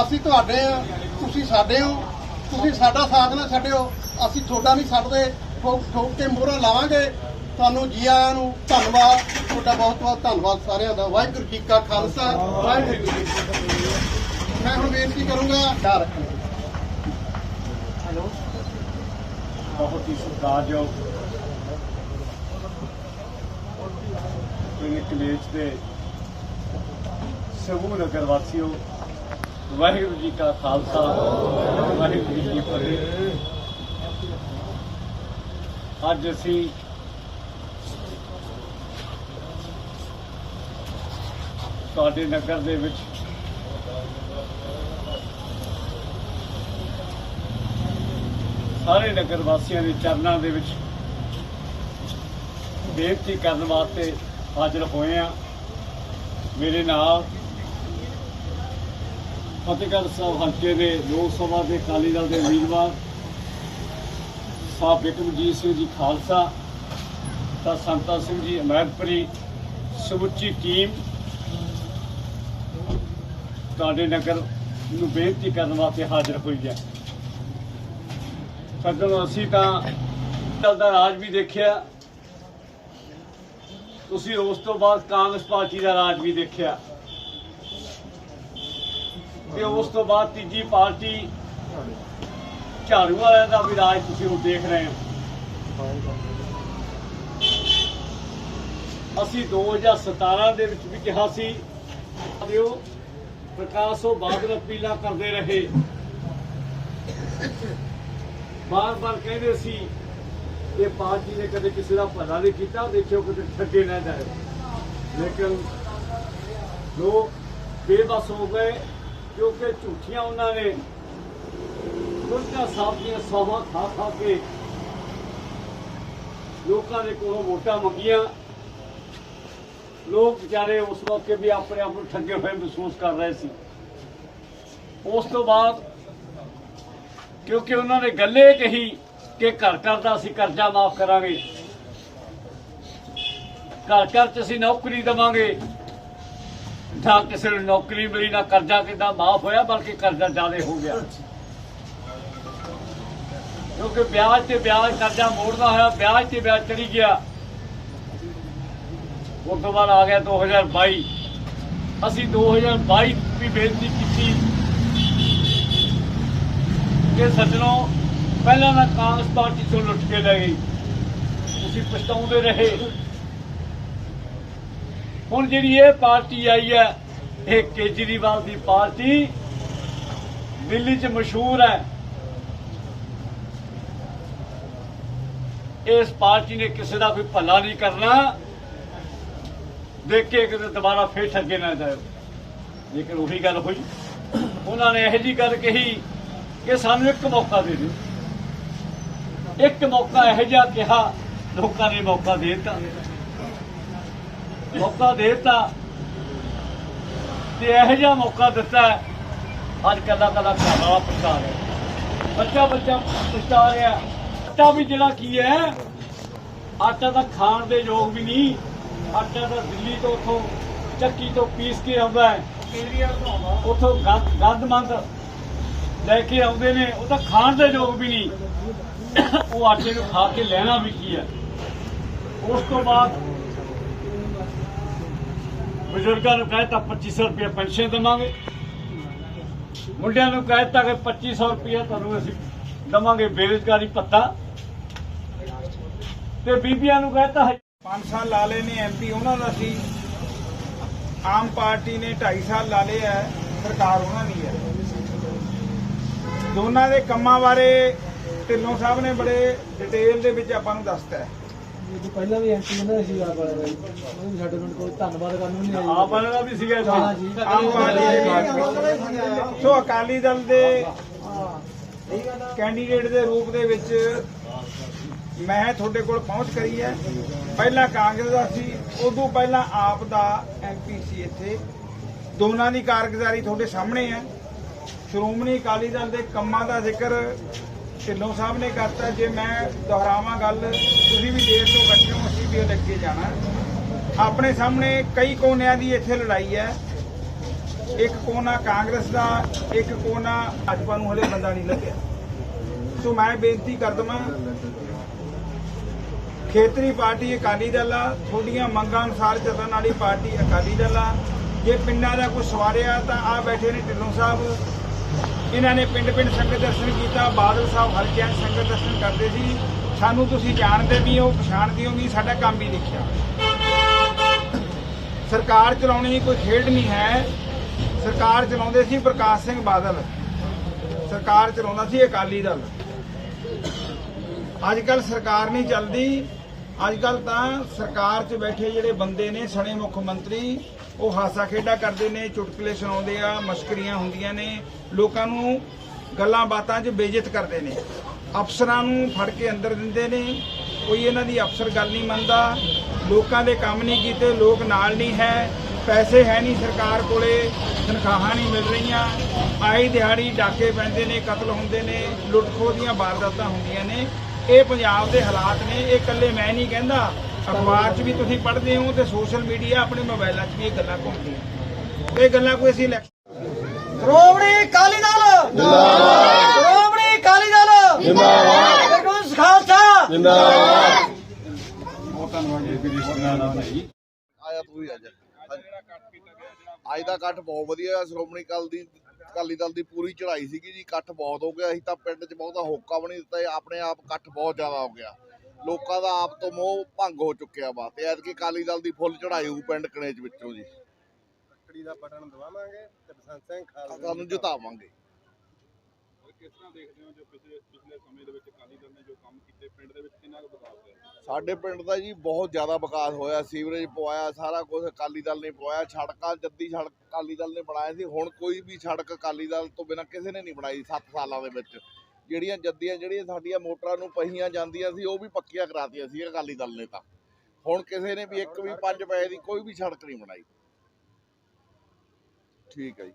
ਅਸੀਂ ਤੁਹਾਡੇ ਆ, ਤੁਸੀਂ ਸਾਡੇ ਹੋ, ਤੁਸੀਂ ਸਾਡਾ ਸਾਥ ਨਾ ਛੱਡਿਓ, ਅਸੀਂ ਤੁਹਾਡਾ ਨਹੀਂ ਛੱਡਦੇ, ਠੋਕ ਠੋਕ ਕੇ ਮੋਹਰਾਂ ਲਾਵਾਂਗੇ। ਤੁਹਾਨੂੰ ਜੀ ਆਇਆਂ ਨੂੰ ਧੰਨਵਾਦ, ਤੁਹਾਡਾ ਬਹੁਤ ਬਹੁਤ ਧੰਨਵਾਦ ਸਾਰਿਆਂ ਦਾ। ਵਾਹਿਗੁਰੂ ਜੀ ਕਾ ਖਾਲਸਾ, ਵਾਹਿਗੁਰੂ ਜੀ ਕੀ ਫਤਿਹ। ਮੈਂ ਹੁਣ ਬੇਨਤੀ ਕਰੂੰਗਾ ਖਿਆਲ ਰੱਖਣਾ। ਬਹੁਤ ਹੀ ਸਤਿਕਾਰਯੋਗ ਪਿੰਡ ਕਲੇਜ ਦੇ ਸਮੂਹ ਨਗਰ ਵਾਸੀਓ ਵਾਹਿਗੁਰੂ ਜੀ ਕਾ ਖਾਲਸਾ, ਵਾਹਿਗੁਰੂ ਜੀ ਕੀ ਫਤਿਹ। ਅੱਜ ਅਸੀਂ ਤੁਹਾਡੇ ਨਗਰ ਦੇ ਵਿੱਚ ਸਾਰੇ ਨਗਰ ਵਾਸੀਆਂ ਦੇ ਚਰਨਾਂ ਦੇ ਵਿੱਚ ਬੇਨਤੀ ਕਰਨ ਵਾਸਤੇ ਹਾਜ਼ਰ ਹੋਏ ਆ ਮੇਰੇ ਨਾਲ ਫਤਿਹਗੜ੍ਹ ਸਾਹਿਬ ਹਲਕੇ ਦੇ ਲੋਕ ਸਭਾ ਦੇ ਅਕਾਲੀ ਦਲ ਦੇ ਉਮੀਦਵਾਰ ਸਾਹਿਬ ਬਿਕਰਮਜੀਤ ਸਿੰਘ ਜੀ ਖਾਲਸਾ, ਤਾਂ ਸੰਤਾ ਸਿੰਘ ਜੀ ਅਮੈਦਪੁਰੀ ਸਮੁੱਚੀ ਟੀਮ ਤੁਹਾਡੇ ਨਗਰ ਨੂੰ ਬੇਨਤੀ ਕਰਨ ਵਾਸਤੇ ਹਾਜ਼ਰ ਹੋਈ ਹੈ। ਸੱਜਣੋ ਅਸੀਂ ਤਾਂ ਦਲ ਦਾ ਰਾਜ ਵੀ ਦੇਖਿਆ, ਤੁਸੀਂ ਉਸ ਤੋਂ ਬਾਅਦ ਕਾਂਗਰਸ ਪਾਰਟੀ ਦਾ ਰਾਜ ਵੀ ਦੇਖਿਆ। ਤੇ ਉਸ ਤੋਂ ਬਾਅਦ ਤੀਜੀ ਪਾਰਟੀ ਝਾੜੂ ਵਾਲਿਆਂ ਦਾ ਵੀ ਰਾਜ ਤੁਸੀਂ ਹੁਣ ਦੇਖ ਰਹੇ ਹੋ। ਅਸੀਂ 2017 ਦੇ ਵਿੱਚ ਵੀ ਕਿਹਾ ਸੀ, ਦਿਓ, ਪ੍ਰਕਾਸ਼ ਉਹ ਬਾਦਲ ਅਪੀਲਾਂ ਕਰਦੇ ਰਹੇ। ਬਾਰ-ਬਾਰ ਕਹਿੰਦੇ ਸੀ, ਇਹ ਪਾਰਟੀ ਨੇ ਕਦੇ ਕਿਸੇ ਦਾ ਭਲਾ ਨਹੀਂ ਕੀਤਾ, ਦੇਖਿਓ ਕਿਤੇ ਠੱਗੇ ਨਾ ਜਾਏ। ਲੇਕਿਨ ਲੋਕ ਬੇਬਸ ਹੋ ਗਏ। ਕਿਉਂਕਿ ਝੂਠੀਆਂ ਉਹਨਾਂ ਨੇ। ਦੁਰਗਾ ਸਾਹਿਬ ਦੀਆਂ ਸੌਹਾਂ ਖਾ ਖਾ ਕੇ ਲੋਕਾਂ ਦੇ ਕੋਲੋਂ ਵੋਟਾਂ ਮੰਗੀਆਂ। ਲੋਕ ਵਿਚਾਰੇ ਉਸ ਮੌਕੇ ਵੀ ਆਪਣੇ ਆਪ ਨੂੰ ਠੱਗੇ ਹੋਏ ਮਹਿਸੂਸ ਕਰ ਰਹੇ ਸੀ। ਉਸ ਤੋਂ ਬਾਅਦ ਕਿਉਂਕਿ ਉਹਨਾਂ ਨੇ ਗੱਲੇ ਕਹੀ ਕਿ ਘਰ ਘਰ ਦਾ ਅਸੀਂ ਕਰਜ਼ਾ ਮਾਫ ਕਰਾਂਗੇ। ਘਰ ਘਰ ਚ ਅਸੀਂ ਨੌਕਰੀ ਦੇਵਾਂਗੇ। ਨਾ ਕਿਸੇ ਨੂੰ ਨੌਕਰੀ ਮਿਲੀ ਨਾ ਕਰਜ਼ਾ ਕਿੱਦਾਂ ਮਾਫ ਹੋਇਆ, ਬਲਕਿ ਕਰਜ਼ਾ ਜ਼ਿਆਦਾ ਹੋ ਗਿਆ। ਕਿਉਂਕਿ ਵਿਆਜ ਤੇ ਵਿਆਜ ਕਰਜ਼ਾ ਮੋੜਦਾ ਹੋਇਆ, ਵਿਆਜ ਤੇ ਵਿਆਜ ਚੜੀ ਗਿਆ। ਉਸ ਤੋਂ ਬਾਅਦ ਆ ਗਿਆ 2022 ਅਸੀਂ 2022 ਵੀ ਬੇਨਤੀ ਕੀਤੀ ਕਿ ਸੱਜਣੋ, ਪਹਿਲਾਂ ਨਾ ਕਾਂਗਰਸ ਪਾਰਟੀ ਤੋਂ ਲੁੱਟ ਕੇ ਲੈ ਗਈ। ਤੁਸੀਂ ਪਛਤਾਉਂਦੇ ਰਹੇ। ਹੁਣ ਜਿਹੜੀ ਇਹ ਪਾਰਟੀ ਆਈ ਹੈ, ਇਹ ਕੇਜਰੀਵਾਲ ਦੀ ਪਾਰਟੀ ਦਿੱਲੀ 'ਚ ਮਸ਼ਹੂਰ ਹੈ। ਇਸ ਪਾਰਟੀ ਨੇ ਕਿਸੇ ਦਾ ਕੋਈ ਭਲਾ ਨਹੀਂ ਕਰਨਾ। ਦੇਖ ਕੇ ਕਿਤੇ ਦੁਬਾਰਾ ਫੇਰ ਠੱਗੇ ਨਾ ਜਾਇਓ। ਲੇਕਿਨ ਉਹੀ ਗੱਲ ਹੋਈ, ਉਹਨਾਂ ਨੇ ਇਹੋ ਜੀ ਗੱਲ ਕਹੀ ਕਿ ਸਾਨੂੰ ਇੱਕ ਮੌਕਾ ਦੇ ਦਿਓ। ਇੱਕ ਮੌਕਾ ਇਹੋ ਜਿਹਾ ਕਿਹਾ, ਲੋਕਾਂ ਨੇ ਮੌਕਾ ਦੇ ਦਿੱਤਾ। ਮੌਕਾ ਦੇ ਦਿੱਤਾ। ਤੇ ਇਹੋ ਜਿਹਾ ਮੌਕਾ ਦਿੱਤਾ ਅੱਜ ਕੱਲਾ ਕੱਲਾ ਵਾਲਾ ਪਛਤਾ ਰਿਹਾ ਬੱਚਾ ਬੱਚਾ ਪਛਤਾ ਰਿਹਾ ਆਟਾ ਵੀ ਜਿਹੜਾ ਕੀ ਹੈ ਆਟਾ ਤਾਂ ਖਾਣ ਦੇ ਯੋਗ ਵੀ ਨਹੀਂ ਆਟਾ ਤਾਂ ਦਿੱਲੀ ਤੋਂ ਉਥੋਂ ਚੱਕੀ ਤੋਂ ਪੀਸ ਕੇ ਆਉਂਦਾ ਹੈ। ਉਥੋਂ ਗੰਦਮੰਦ ਲੈ ਕੇ ਆਉਂਦੇ ਨੇ ਉਹ ਤਾਂ ਖਾਣ ਦੇ ਯੋਗ ਵੀ ਨਹੀਂ। ਉਹ ਆਟੇ ਨੂੰ ਖਾ ਕੇ ਲੈਣਾ ਵੀ ਕੀ ਹੈ। ਉਸ ਤੋਂ ਬਾਅਦ ਬਜ਼ੁਰਗਾਂ ਨੂੰ ਕਹਿਤਾ 2500 ਰੁਪਏ ਪੈਨਸ਼ਨ ਦੇਵਾਂਗੇ। ਮੁੰਡਿਆਂ ਨੂੰ ਕਹਿਤਾ ਕਿ 2500 ਰੁਪਏ ਤੁਹਾਨੂੰ ਅਸੀਂ ਦੇਵਾਂਗੇ ਬੇਰੁਜ਼ਗਾਰੀ ਭੱਤਾ। ਤੇ ਬੀਬੀਆਂ ਨੂੰ ਕਹਿਤਾ 5 ਸਾਲ ਲਾ ਲਏ ਨੇ ਐਮਪੀ ਉਹਨਾਂ ਦਾ ਸੀ। ਆਮ ਪਾਰਟੀ ਨੇ 2.5 ਸਾਲ ਲਾ ਲਏ ਹੈ ਸਰਕਾਰ ਉਹਨਾਂ ਦੀ ਹੈ ਦੋਨਾਂ ਦੇ ਕੰਮਾਂ ਬਾਰੇ ਢਿੱਲੋਂ ਸਾਹਿਬ ਨੇ ਬੜੇ ਡਿਟੇਲ ਦੇ ਵਿੱਚ ਆਪਾਂ ਨੂੰ ਦੱਸਤਾ ਹੈ। ਇਹ ਤੋਂ ਪਹਿਲਾਂ ਵੀ ਐਂਟੀ ਕਹਿੰਦਾ ਸੀ ਆਪ ਵਾਲਾ ਬਾਈ। ਉਹ ਵੀ ਸਾਡੇ ਨਾਲ ਕੋਈ ਧੰਨਵਾਦ ਕਰਨ ਨੂੰ ਨਹੀਂ ਆਈ ਆਪ ਵਾਲਾ ਦਾ ਵੀ ਸੀਗਾ ਇੱਥੇ। ਹਾਂ ਜੀ ਆਮ ਪਾਰਟੀ ਦੇ ਵੀ ਸੋ ਅਕਾਲੀ ਦਲ ਦੇ ਕੈਂਡੀਡੇਟ ਦੇ ਰੂਪ ਦੇ ਵਿੱਚ ਮੈਂ ਤੁਹਾਡੇ ਕੋਲ ਪਹੁੰਚ ਕਰੀ ਹੈ। ਪਹਿਲਾਂ ਕਾਂਗਰਸ ਦਾ ਸੀ ਉਦੋਂ ਪਹਿਲਾਂ ਆਪ ਦਾ ਐਮਪੀ ਸੀ ਇੱਥੇ। ਦੋਨਾਂ ਦੀ ਕਾਰਗੁਜ਼ਾਰੀ ਤੁਹਾਡੇ ਸਾਹਮਣੇ ਹੈ। ਸ਼੍ਰੋਮਣੀ ਅਕਾਲੀ ਦਲ ਦੇ ਕੰਮਾਂ ਦਾ ਜ਼ਿਕਰ ਢਿੱਲੋਂ ਸਾਹਿਬ ਨੇ ਕਰਤਾ, ਜੇ ਮੈਂ ਦੁਹਰਾਵਾਂ ਗੱਲ, ਤੁਸੀਂ ਵੀ ਦੇਰ ਤੋਂ ਬੈਠੇ ਹੋ, ਅਸੀਂ ਵੀ ਲੱਗੇ ਜਾਣਾ। ਆਪਣੇ ਸਾਹਮਣੇ ਕਈ ਕੋਨਿਆਂ ਦੀ ਇੱਥੇ ਲੜਾਈ ਹੈ। ਇੱਕ ਕੋਨਾ ਕਾਂਗਰਸ ਦਾ, ਇੱਕ ਕੋਨਾ ਭਾਜਪਾ ਨੂੰ ਹਲੇ ਬੰਦਾ ਨਹੀਂ ਲੱਗਿਆ। ਸੋ ਮੈਂ ਬੇਨਤੀ ਕਰ ਦਵਾਂ, ਖੇਤਰੀ ਪਾਰਟੀ ਅਕਾਲੀ ਦਲ ਆ, ਤੁਹਾਡੀਆਂ ਮੰਗਾਂ ਅਨੁਸਾਰ ਚੱਲਣ ਵਾਲੀ ਪਾਰਟੀ ਅਕਾਲੀ ਦਲ ਆ। ਜੇ ਪਿੰਡਾਂ ਦਾ ਕੋਈ ਸਵਾਰਿਆ, ਤਾਂ ਆ ਬੈਠੇ ਨੇ ਢਿੱਲੋਂ ਸਾਹਿਬ। ਇਹਨਾਂ ਨੇ ਪਿੰਡ ਪਿੰਡ ਸੰਗਤ ਦਰਸ਼ਨ ਕੀਤਾ, ਬਾਦਲ ਸਾਹਿਬ ਹਲਕਿਆਂ ਸੰਗਤ ਦਰਸ਼ਨ ਕਰਦੇ ਸੀ। ਸਾਨੂੰ ਤੁਸੀਂ ਜਾਣਦੇ ਵੀ ਹੋ, ਪਛਾਣਦੇ ਹੋ ਵੀ ਸਾਡਾ ਕੰਮ ਵੀ ਦੇਖਿਆ ਸਰਕਾਰ ਚਲਾਉਣੀ ਕੋਈ ਖੇਡ ਨਹੀਂ ਹੈ। ਸਰਕਾਰ ਚਲਾਉਂਦੇ ਸੀ ਪ੍ਰਕਾਸ਼ ਸਿੰਘ ਬਾਦਲ। ਸਰਕਾਰ ਚਲਾਉਂਦਾ ਸੀ ਅਕਾਲੀ ਦਲ। ਅੱਜ ਕੱਲ ਸਰਕਾਰ ਨਹੀਂ ਚੱਲਦੀ। ਅੱਜ ਕੱਲ ਤਾਂ ਸਰਕਾਰ 'ਚ ਬੈਠੇ ਜਿਹੜੇ ਬੰਦੇ ਨੇ, ਸਣੇ ਮੁੱਖ ਮੰਤਰੀ ਉਹ ਹਾਸਾ ਖੇਡਾ ਕਰਦੇ ਨੇ, ਚੁਟਕਲੇ ਸੁਣਾਉਂਦੇ ਆ, ਮਸ਼ਕਰੀਆਂ ਹੁੰਦੀਆਂ ਨੇ, ਲੋਕਾਂ ਨੂੰ ਗੱਲਾਂ ਬਾਤਾਂ 'ਚ ਬੇਇੱਜ਼ਤ ਕਰਦੇ ਨੇ। ਅਫਸਰਾਂ ਨੂੰ ਫੜ ਕੇ ਅੰਦਰ ਦਿੰਦੇ ਨੇ, ਕੋਈ ਇਹਨਾਂ ਦੀ ਅਫਸਰ ਗੱਲ ਨਹੀਂ ਮੰਨਦਾ, ਲੋਕਾਂ ਦੇ ਕੰਮ ਨਹੀਂ ਕੀਤੇ, ਲੋਕ ਨਾਲ ਨਹੀਂ ਹੈ, ਪੈਸੇ ਹੈ ਨਹੀਂ ਸਰਕਾਰ ਕੋਲੇ, ਤਨਖਾਹਾਂ ਨਹੀਂ ਮਿਲ ਰਹੀਆਂ, ਆਈ ਦਿਹਾੜੀ ਡਾਕੇ ਪੈਂਦੇ ਨੇ, ਕਤਲ ਹੁੰਦੇ ਨੇ ਲੁੱਟ ਖੋਹ ਦੀਆਂ ਵਾਰਦਾਤਾਂ ਹੁੰਦੀਆਂ ਨੇ। ਇਹ ਪੰਜਾਬ ਦੇ ਹਾਲਾਤ ਨੇ, ਇਹ ਇਕੱਲੇ ਮੈਂ ਨਹੀਂ ਕਹਿੰਦਾ। ਅਖਬਾਰ 'ਚ ਵੀ ਤੁਸੀਂ ਪੜ੍ਹਦੇ ਹੋ ਤੇ ਸੋਸ਼ਲ ਮੀਡੀਆ ਆਪਣੇ ਮੋਬਾਈਲਾਂ 'ਚ ਵੀ ਇਹ ਗੱਲਾਂ ਘੁੰਮਦੀਆਂ। ਇਹ ਗੱਲਾਂ ਕੋਈ ਅਸੀਂ ਇਲੈਕਸ਼ਨ ਸ਼੍ਰੋਮਣੀ ਅਕਾਲੀ ਦਲ! ਜਿੰਦਾਬਾਦ। ਸ਼੍ਰੋਮਣੀ ਅਕਾਲੀ ਦਲ! ਜਿੰਦਾਬਾਦ। ਗੁਰੂ ਖਾਲਸਾ! ਆਇਆ ਤੂੰ ਹੀ ਅੱਜ। ਅੱਜ ਦਾ ਇਕੱਠ ਬਹੁਤ ਵਧੀਆ ਹੈ ਸ਼੍ਰੋਮਣੀ ਅਕਾਲੀ ਦੀ ਅਕਾਲੀ ਦਲ ਦੀ ਪੂਰੀ ਚੜ੍ਹਾਈ ਸੀਗੀ ਜੀ। ਇਕੱਠ ਬਹੁਤ ਹੋ ਗਿਆ। ਅਸੀਂ ਤਾਂ ਪਿੰਡ 'ਚ ਬਹੁਤਾ ਹੋਕਾ ਵੀ ਨਹੀਂ ਦਿੱਤਾ। ਆਪਣੇ ਆਪ ਇਕੱਠ ਬਹੁਤ ਜ਼ਿਆਦਾ ਹੋ ਗਿਆ। ਲੋਕਾਂ ਦਾ ਆਪ ਤੋਂ ਮੋਹ ਭੰਗ ਹੋ ਚੁੱਕਿਆ ਵਾ ਤੇ ਐਤਕੀ ਅਕਾਲੀ ਦਲ ਦੀ ਫੁੱਲ ਚੜ੍ਹਾਈ ਹੋਊ ਪਿੰਡ ਕਣੇਜ ਵਿੱਚੋਂ ਜੀ। ਲੱਕੜੀ ਦਾ ਬਟਨ ਦਵਾਵਾਂਗੇ ਤੇ ਬਸੰਤ ਸਿੰਘ ਖਾਲਸਾ ਸਾਨੂੰ ਜਿਤਾਵਾਂਗੇ। ਕਿਸ ਤਰ੍ਹਾਂ ਦੇਖਦੇ ਹੋ ਜੋ ਪਿਛਲੇ ਪਿਛਲੇ ਸਮੇਂ ਦੇ ਵਿੱਚ ਅਕਾਲੀ ਦਲ ਨੇ ਜੋ ਕੰਮ ਕੀਤੇ ਪਿੰਡ ਦੇ ਵਿੱਚ ਕਿੰਨਾ ਕੁ ਵਿਕਾਸ ਹੋਇਆ? ਸਾਡੇ ਪਿੰਡ ਦਾ ਜੀ ਬਹੁਤ ਜ਼ਿਆਦਾ ਵਿਕਾਸ ਹੋਇਆ ਸੀਵਰੇਜ ਪਵਾਇਆ ਸਾਰਾ ਕੁਝ ਅਕਾਲੀ ਦਲ ਨੇ ਪਵਾਇਆ ਸੜਕਾਂ ਜੱਦੀ ਸੜਕ ਅਕਾਲੀ ਦਲ ਨੇ ਬਣਾਇਆ ਸੀ ਹੁਣ ਕੋਈ ਵੀ ਸੜਕ ਅਕਾਲੀ ਦਲ ਤੋਂ ਬਿਨਾਂ ਕਿਸੇ ਨੇ ਨਹੀਂ ਬਣਾਈ 7 ਸਾਲਾਂ ਦੇ ਵਿੱਚ। ਜਿਹੜੀਆਂ ਜੱਦੀਆਂ, ਜਿਹੜੀਆਂ ਸਾਡੀਆਂ ਮੋਟਰਾਂ ਨੂੰ ਪਹੀਆਂ ਜਾਂਦੀਆਂ ਸੀ, ਉਹ ਵੀ ਪੱਕੀਆਂ ਕਰਾਤੀਆਂ ਸੀ ਅਕਾਲੀ ਦਲ ਨੇ ਤਾਂ। ਹੁਣ ਕਿਸੇ ਨੇ ਵੀ ਇੱਕ ਵੀ 5 ਪੈਸੇ ਦੀ ਕੋਈ ਵੀ ਸੜਕ ਨਹੀਂ ਬਣਾਈ। ਠੀਕ ਹੈ ਜੀ।